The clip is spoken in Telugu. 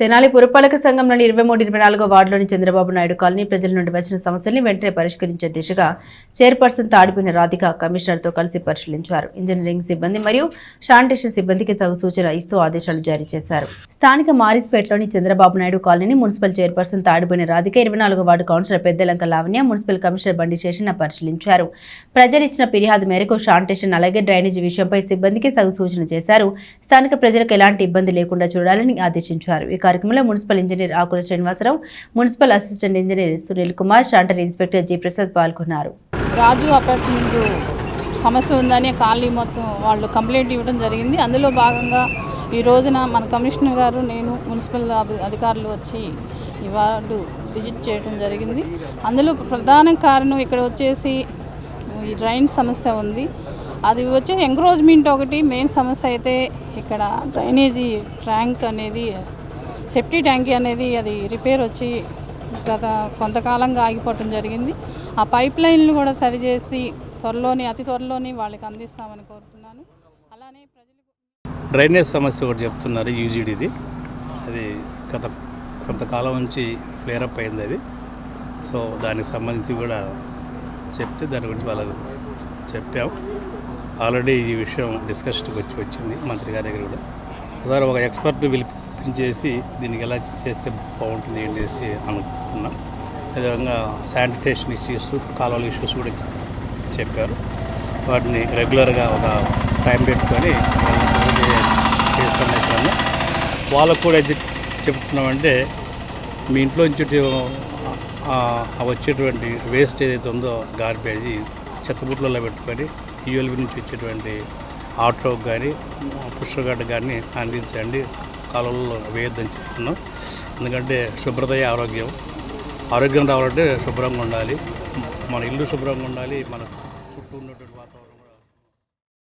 తెనాలి పురపాలక సంఘంలోని ఇరవై మూడు ఇరవై నాలుగో వార్డులోని చంద్రబాబు నాయుడు కాలనీ ప్రజల నుండి వచ్చిన సమస్యల్ని వెంటనే పరిష్కరించే దిశగా చైర్పర్సన్ తాడిపోయిన రాధిక కమిషనర్తో కలిసి పరిశీలించారు. ఇంజనీరింగ్ సిబ్బంది మరియు శానిటేషన్ సిబ్బందికి తగు సూచన ఇస్తూ ఆదేశాలు జారీ చేశారు. స్థానిక మారిస్పేటలోని చంద్రబాబు నాయుడు కాలనీని మున్సిపల్ చైర్పర్సన్ తాడిపోయిన రాధిక ఇరవై నాలుగో ward councillor Peddalanka Lavanya municipal commissioner Bandi Seshanna పరిశీలించారు. ప్రజలు ఇచ్చిన ఫిర్యాదు మేరకు శానిటేషన్ అలాగే డ్రైనేజీ విషయంపై సిబ్బందికి తగు సూచన చేశారు. స్థానిక ప్రజలకు ఎలాంటి ఇబ్బంది లేకుండా చూడాలని ఆదేశించారు. ఇక కార్యక్రమంలో municipal engineer Akula Srinivasarao municipal assistant engineer Sunil Kumar Santner inspector G Prasad పాల్గొన్నారు. రాజు అపార్ట్మెంట్ సమస్య ఉందని కాలనీ మొత్తం వాళ్ళు కంప్లైంట్ ఇవ్వడం జరిగింది. అందులో భాగంగా ఈ రోజున మన కమిషనర్ గారు నేను మున్సిపల్ అధికారులు వచ్చి ఈ వార్డు విజిట్ చేయడం జరిగింది. అందులో ప్రధాన కారణం ఇక్కడ వచ్చేసి ఈ డ్రైన్ సమస్య ఉంది. అది వచ్చి ఎంక్రోజ్మెంట్ ఒకటి మెయిన్ సమస్య అయితే ఇక్కడ డ్రైనేజీ ట్యాంక్ అనేది సెప్టీ ట్యాంక్ అనేది అది రిపేర్ వచ్చి గత కొంతకాలంగా ఆగిపోవటం జరిగింది. ఆ పైప్ లైన్లు కూడా సరిచేసి త్వరలోని అతి త్వరలోని వాళ్ళకి అందిస్తామని కోరుతున్నాను. అలానే ప్రజలకు డ్రైనేజ్ సమస్య ఒకటి చెప్తున్నారు యూజీడీది. అది గత కొంతకాలం నుంచి ఫ్లేర్ అప్ అయింది అది. సో దానికి సంబంధించి కూడా చెప్తే దాని గురించి వాళ్ళకు చెప్పాం. ఆల్రెడీ ఈ విషయం డిస్కషన్కి వచ్చి వచ్చింది మంత్రి గారి దగ్గర కూడా. ఒకసారి ఒక ఎక్స్పర్ట్ చేసి దీనికి ఎలా చేస్తే బాగుంటుంది అనేసి అనుకుంటున్నాం. అదేవిధంగా శానిటేషన్ ఇష్యూస్ కాలువల ఇష్యూస్ కూడా చెప్పారు. వాటిని రెగ్యులర్గా ఒక టైం పెట్టుకొని చేస్తాను వాళ్ళకు కూడా చెప్తున్నామంటే మీ ఇంట్లో నుంచి వచ్చేటువంటి వేస్ట్ ఏదైతే ఉందో గార్బేజ్ చెత్తబుట్లలో పెట్టుకొని యూఎల్బి నుంచి వచ్చేటువంటి ఆటో కానీ పుష్పగడ్డ కానీ అందించండి. కాలువల్లో వేయొద్దని చెప్తున్నాం. ఎందుకంటే శుభ్రతయే ఆరోగ్యం. ఆరోగ్యం రావాలంటే శుభ్రంగా ఉండాలి. మన ఇల్లు శుభ్రంగా ఉండాలి. మన చుట్టూ ఉన్నటువంటి వాతావరణం